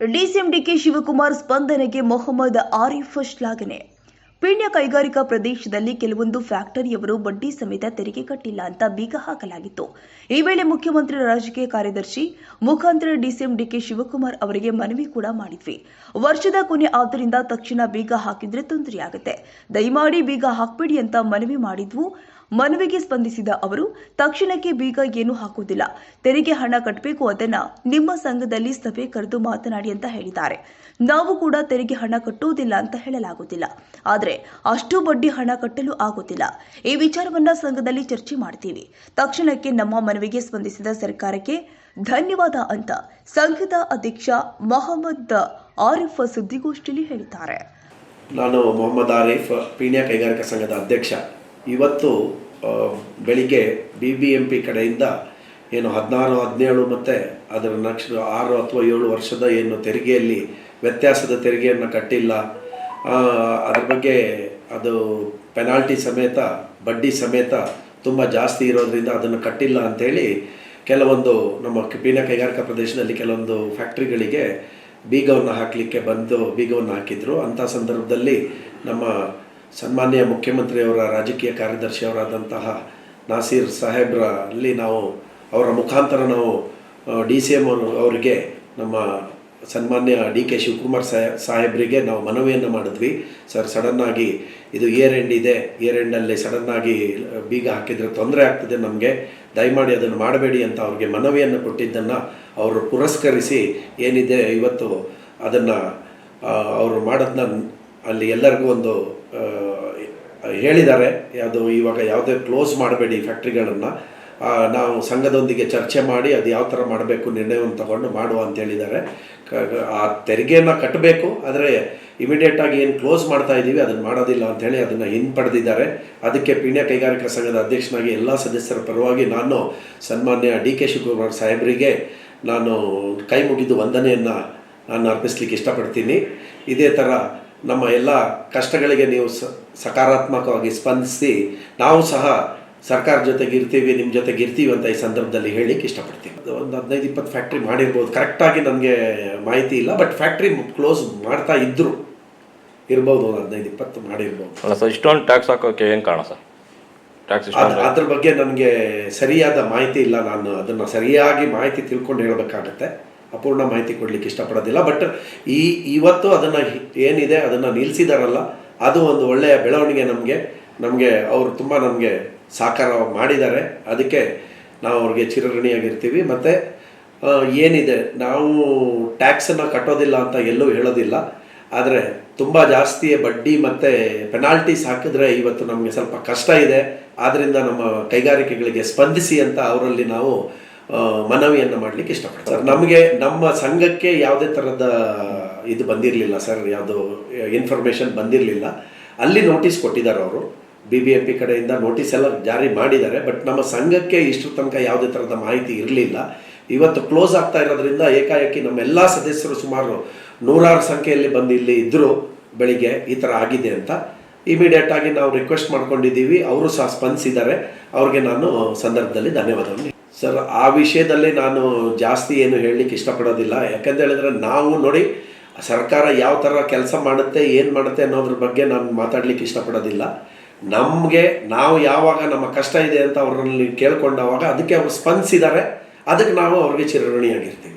DCM DK Shivakumar ಸ್ಪಂದನೆಗೆ ಮೊಹಮ್ಮದ್ ಆರಿಫ್ ಶ್ಲಾಘನೆ. ಪೀಣ್ಯ ಕೈಗಾರಿಕಾ ಪ್ರದೇಶದಲ್ಲಿ ಕೆಲವೊಂದು ಫ್ಯಾಕ್ಟರಿಯವರು ಬಡ್ಡಿ ಸಮೇತ ತೆರಿಗೆ ಕಟ್ಟಿಲ್ಲ ಅಂತ ಬೀಗ ಹಾಕಲಾಗಿತ್ತು. ಈ ವೇಳೆ ಮುಖ್ಯಮಂತ್ರಿ, ರಾಜಕೀಯ ಕಾರ್ಯದರ್ಶಿ ಮುಖಾಂತರ ಡಿಸಿಎಂ ಡಿಕೆ ಶಿವಕುಮಾರ್ ಅವರಿಗೆ ಮನವಿ ಕೂಡ ಮಾಡಿದ್ವಿ. ವರ್ಷದ ಕೊನೆ ಆದ್ದರಿಂದ ತಕ್ಷಣ ಬೀಗ ಹಾಕಿದ್ರೆ ತೊಂದರೆಯಾಗುತ್ತೆ. ದಯಮಾಡಿ ಬೀಗ ಹಾಕ್ಬೇಡಿ ಅಂತ ಮನವಿ ಮಾಡಿದ್ವು. ಮನವಿಗೆ ಸ್ಪಂದಿಸಿದ ಅವರು, ತಕ್ಷಣಕ್ಕೆ ಬೀಗ ಏನು ಹಾಕುವುದಿಲ್ಲ. ತೆರಿಗೆ ಹಣ ಕಟ್ಟಬೇಕು ಅದನ್ನ ನಿಮ್ಮ ಸಂಘದಲ್ಲಿ ಸಭೆ ಕರೆದು ಮಾತನಾಡಿ ಅಂತ ಹೇಳಿದ್ದಾರೆ. ನಾವು ಕೂಡ ತೆರಿಗೆ ಹಣ ಕಟ್ಟುವುದಿಲ್ಲ ಅಂತ ಹೇಳಲಾಗುತ್ತಿಲ್ಲ. ಆದರೆ ಅಷ್ಟು ಬಡ್ಡಿ ಹಣ ಕಟ್ಟಲು ಆಗುತ್ತಿಲ್ಲ. ಈ ವಿಚಾರವನ್ನ ಸಂಘದಲ್ಲಿ ಚರ್ಚೆ ಮಾಡ್ತೀವಿ. ತಕ್ಷಣಕ್ಕೆ ನಮ್ಮ ಮನವಿಗೆ ಸ್ಪಂದಿಸಿದ ಸರ್ಕಾರಕ್ಕೆ ಧನ್ಯವಾದ ಅಂತ ಸಂಘದ ಅಧ್ಯಕ್ಷ ಮೊಹಮ್ಮದ್ ಆರಿಫ್ ಸುದ್ದಿಗೋಷ್ಠಿಯಲ್ಲಿ ಹೇಳಿದ್ದಾರೆ. ನಾನು ಮೊಹಮ್ಮದ್ ಆರಿಫ್, ಪೀಣ್ಯ ಕೈಗಾರಿಕಾ ಸಂಘದ ಅಧ್ಯಕ್ಷ. ಇವತ್ತು ಬೆಳಿಗ್ಗೆ ಬಿ ಬಿ ಎಂ ಪಿ ಕಡೆಯಿಂದ ಏನು ಹದಿನಾರು, ಹದಿನೇಳು ಮತ್ತು ಅದರ ನಕ್ಷ ಆರು ಅಥವಾ ಏಳು ವರ್ಷದ ಏನು ತೆರಿಗೆಯಲ್ಲಿ ವ್ಯತ್ಯಾಸದ ತೆರಿಗೆಯನ್ನು ಕಟ್ಟಿಲ್ಲ. ಅದ್ರ ಬಗ್ಗೆ ಅದು ಪೆನಾಲ್ಟಿ ಸಮೇತ, ಬಡ್ಡಿ ಸಮೇತ ತುಂಬ ಜಾಸ್ತಿ ಇರೋದರಿಂದ ಅದನ್ನು ಕಟ್ಟಿಲ್ಲ ಅಂಥೇಳಿ ಕೆಲವೊಂದು ನಮ್ಮ ಕ- ಕೈಗಾರಿಕಾ ಪ್ರದೇಶದಲ್ಲಿ ಕೆಲವೊಂದು ಫ್ಯಾಕ್ಟ್ರಿಗಳಿಗೆ ಬೀಗವನ್ನು ಹಾಕಲಿಕ್ಕೆ ಬಂದು ಬೀಗವನ್ನು ಹಾಕಿದ್ರು. ಅಂಥ ಸಂದರ್ಭದಲ್ಲಿ ನಮ್ಮ ಸನ್ಮಾನ್ಯ ಮುಖ್ಯಮಂತ್ರಿಯವರ ರಾಜಕೀಯ ಕಾರ್ಯದರ್ಶಿಯವರಾದಂತಹ ನಾಸೀರ್ ಸಾಹೇಬ್ರಲ್ಲಿ ನಾವು ಅವರ ಮುಖಾಂತರ ನಾವು ಡಿ ಸಿ ಎಂ ಅವರಿಗೆ ನಮ್ಮ ಸನ್ಮಾನ್ಯ ಡಿ ಕೆ ಶಿವಕುಮಾರ್ ಸಾಹೇಬರಿಗೆ ನಾವು ಮನವಿಯನ್ನು ಮಾಡಿದ್ವಿ. ಸರ್, ಸಡನ್ನಾಗಿ ಇದು ಇಯರ್ ಎಂಡ್ ಇದೆ. ಇಯರ್ ಎಂಡಲ್ಲಿ ಸಡನ್ನಾಗಿ ಬೀಗ ಹಾಕಿದರೆ ತೊಂದರೆ ಆಗ್ತದೆ ನಮಗೆ. ದಯಮಾಡಿ ಅದನ್ನು ಮಾಡಬೇಡಿ ಅಂತ ಅವ್ರಿಗೆ ಮನವಿಯನ್ನು ಕೊಟ್ಟಿದ್ದನ್ನು ಅವರು ಪುರಸ್ಕರಿಸಿ ಏನಿದೆ ಇವತ್ತು ಅದನ್ನು ಅವರು ಮಾಡೋದನ್ನ ಅಲ್ಲಿ ಎಲ್ಲರಿಗೂ ಒಂದು ಹೇಳಿದ್ದಾರೆ, ಅದು ಇವಾಗ ಯಾವುದೇ ಕ್ಲೋಸ್ ಮಾಡಬೇಡಿ ಫ್ಯಾಕ್ಟ್ರಿಗಳನ್ನು. ನಾವು ಸಂಘದೊಂದಿಗೆ ಚರ್ಚೆ ಮಾಡಿ ಅದು ಯಾವ ಥರ ಮಾಡಬೇಕು, ನಿರ್ಣಯವನ್ನು ತಗೊಂಡು ಮಾಡುವ ಅಂತ ಹೇಳಿದ್ದಾರೆ. ಆ ತೆರಿಗೆಯನ್ನು ಕಟ್ಟಬೇಕು, ಆದರೆ ಇಮಿಡಿಯೇಟಾಗಿ ಏನು ಕ್ಲೋಸ್ ಮಾಡ್ತಾ ಇದ್ದೀವಿ, ಅದನ್ನು ಮಾಡೋದಿಲ್ಲ ಅಂಥೇಳಿ ಅದನ್ನು ಹಿಂಪಡೆದಿದ್ದಾರೆ. ಅದಕ್ಕೆ ಪೀಣ್ಯ ಕೈಗಾರಿಕಾ ಸಂಘದ ಅಧ್ಯಕ್ಷನಾಗಿ ಎಲ್ಲ ಸದಸ್ಯರ ಪರವಾಗಿ ನಾನು ಸನ್ಮಾನ್ಯ ಡಿ ಕೆ ಶಿವಕುಮಾರ್ ಸಾಹೇಬರಿಗೆ ನಾನು ಕೈ ಮುಗಿದು ವಂದನೆಯನ್ನು ನಾನು ಅರ್ಪಿಸ್ಲಿಕ್ಕೆ ಇಷ್ಟಪಡ್ತೀನಿ. ಇದೇ ಥರ ನಮ್ಮ ಎಲ್ಲ ಕಷ್ಟಗಳಿಗೆ ನೀವು ಸ ಸಕಾರಾತ್ಮಕವಾಗಿ ಸ್ಪಂದಿಸಿ ನಾವು ಸಹ ಸರ್ಕಾರ ಜೊತೆಗೆ ಇರ್ತೀವಿ ನಿಮ್ಮ ಜೊತೆಗಿರ್ತೀವಿ ಅಂತ ಈ ಸಂದರ್ಭದಲ್ಲಿ ಹೇಳಿಕ್ಕೆ ಇಷ್ಟಪಡ್ತೀವಿ ಅದು ಒಂದು ಹದಿನೈದು ಇಪ್ಪತ್ತು ಫ್ಯಾಕ್ಟ್ರಿ ಮಾಡಿರ್ಬೋದು. ಕರೆಕ್ಟಾಗಿ ನಮಗೆ ಮಾಹಿತಿ ಇಲ್ಲ ಬಟ್ ಫ್ಯಾಕ್ಟ್ರಿ ಕ್ಲೋಸ್ ಮಾಡ್ತಾ ಇದ್ದರು ಇರ್ಬೋದು ಒಂದು ಹದಿನೈದು ಇಪ್ಪತ್ತು ಮಾಡಿರ್ಬೋದು. ಅಲ್ಲ ಸರ್ ಇಷ್ಟೊಂದು ಟ್ಯಾಕ್ಸ್ ಹಾಕೋಕೆ ಏನು ಕಾರಣ ಸರ್? ಟ್ಯಾಕ್ಸ್ ಅದ್ರ ಬಗ್ಗೆ ನನಗೆ ಸರಿಯಾದ ಮಾಹಿತಿ ಇಲ್ಲ. ನಾನು ಅದನ್ನು ಸರಿಯಾಗಿ ಮಾಹಿತಿ ತಿಳ್ಕೊಂಡು ಹೇಳಬೇಕಾಗತ್ತೆ. ಅಪೂರ್ಣ ಮಾಹಿತಿ ಕೊಡಲಿಕ್ಕೆ ಇಷ್ಟಪಡೋದಿಲ್ಲ. ಬಟ್ ಈ ಇವತ್ತು ಅದನ್ನು ಏನಿದೆ ಅದನ್ನು ನಿಲ್ಲಿಸಿದಾರಲ್ಲ ಅದು ಒಂದು ಒಳ್ಳೆಯ ಬೆಳವಣಿಗೆ ನಮಗೆ. ನಮಗೆ ಅವರು ತುಂಬ ನಮಗೆ ಸಾಕಾರ ಮಾಡಿದ್ದಾರೆ. ಅದಕ್ಕೆ ನಾವು ಅವ್ರಿಗೆ ಚಿರಋಣಿಯಾಗಿರ್ತೀವಿ. ಮತ್ತು ಏನಿದೆ, ನಾವು ಟ್ಯಾಕ್ಸನ್ನು ಕಟ್ಟೋದಿಲ್ಲ ಅಂತ ಎಲ್ಲೂ ಹೇಳೋದಿಲ್ಲ. ಆದರೆ ತುಂಬ ಜಾಸ್ತಿ ಬಡ್ಡಿ ಮತ್ತು ಪೆನಾಲ್ಟೀಸ್ ಹಾಕಿದ್ರೆ ಇವತ್ತು ನಮಗೆ ಸ್ವಲ್ಪ ಕಷ್ಟ ಇದೆ. ಆದ್ದರಿಂದ ನಮ್ಮ ಕೈಗಾರಿಕೆಗಳಿಗೆ ಸ್ಪಂದಿಸಿ ಅಂತ ಅವರಲ್ಲಿ ನಾವು ಮನವಿಯನ್ನು ಮಾಡಲಿಕ್ಕೆ ಇಷ್ಟಪಡ್ತಾರೆ. ನಮಗೆ ನಮ್ಮ ಸಂಘಕ್ಕೆ ಯಾವುದೇ ಥರದ ಇದು ಬಂದಿರಲಿಲ್ಲ ಸರ್, ಯಾವುದು ಇನ್ಫಾರ್ಮೇಷನ್ ಬಂದಿರಲಿಲ್ಲ. ಅಲ್ಲಿ ನೋಟಿಸ್ ಕೊಟ್ಟಿದ್ದಾರೆ ಅವರು. ಬಿ ಬಿ ಎಂ ಪಿ ಕಡೆಯಿಂದ ನೋಟಿಸ್ ಎಲ್ಲ ಜಾರಿ ಮಾಡಿದ್ದಾರೆ ಬಟ್ ನಮ್ಮ ಸಂಘಕ್ಕೆ ಇಷ್ಟು ತನಕ ಯಾವುದೇ ಥರದ ಮಾಹಿತಿ ಇರಲಿಲ್ಲ. ಇವತ್ತು ಕ್ಲೋಸ್ ಆಗ್ತಾ ಇರೋದ್ರಿಂದ ಏಕಾಏಕಿ ನಮ್ಮ ಎಲ್ಲ ಸದಸ್ಯರು ಸುಮಾರು ನೂರಾರು ಸಂಖ್ಯೆಯಲ್ಲಿ ಬಂದು ಇಲ್ಲಿ ಇದ್ದರು ಬೆಳಿಗ್ಗೆ ಈ ಥರ ಆಗಿದೆ ಅಂತ. ಇಮಿಡಿಯೇಟ್ ಆಗಿ ನಾವು ರಿಕ್ವೆಸ್ಟ್ ಮಾಡ್ಕೊಂಡಿದ್ದೀವಿ. ಅವರು ಸಹ ಸ್ಪಂದಿಸಿದ್ದಾರೆ. ಅವ್ರಿಗೆ ನಾನು ಸಂದರ್ಭದಲ್ಲಿ ಧನ್ಯವಾದವನ್ನು ಸರ್, ಆ ವಿಷಯದಲ್ಲಿ ನಾನು ಜಾಸ್ತಿ ಏನು ಹೇಳಲಿಕ್ಕೆ ಇಷ್ಟಪಡೋದಿಲ್ಲ. ಯಾಕಂತ ಹೇಳಿದ್ರೆ ನಾವು ನೋಡಿ ಸರ್ಕಾರ ಯಾವ ಥರ ಕೆಲಸ ಮಾಡುತ್ತೆ, ಏನು ಮಾಡುತ್ತೆ ಅನ್ನೋದ್ರ ಬಗ್ಗೆ ನಾನು ಮಾತಾಡಲಿಕ್ಕೆ ಇಷ್ಟಪಡೋದಿಲ್ಲ. ನಮಗೆ ನಾವು ಯಾವಾಗ ನಮ್ಮ ಕಷ್ಟ ಇದೆ ಅಂತ ಅವರಲ್ಲಿ ಕೇಳ್ಕೊಂಡವಾಗ ಅದಕ್ಕೆ ಅವರು ಸ್ಪಂದಿಸಿದ್ದಾರೆ. ಅದಕ್ಕೆ ನಾವು ಅವ್ರಿಗೆ ಚಿರಋಣಿಯಾಗಿರ್ತೀವಿ.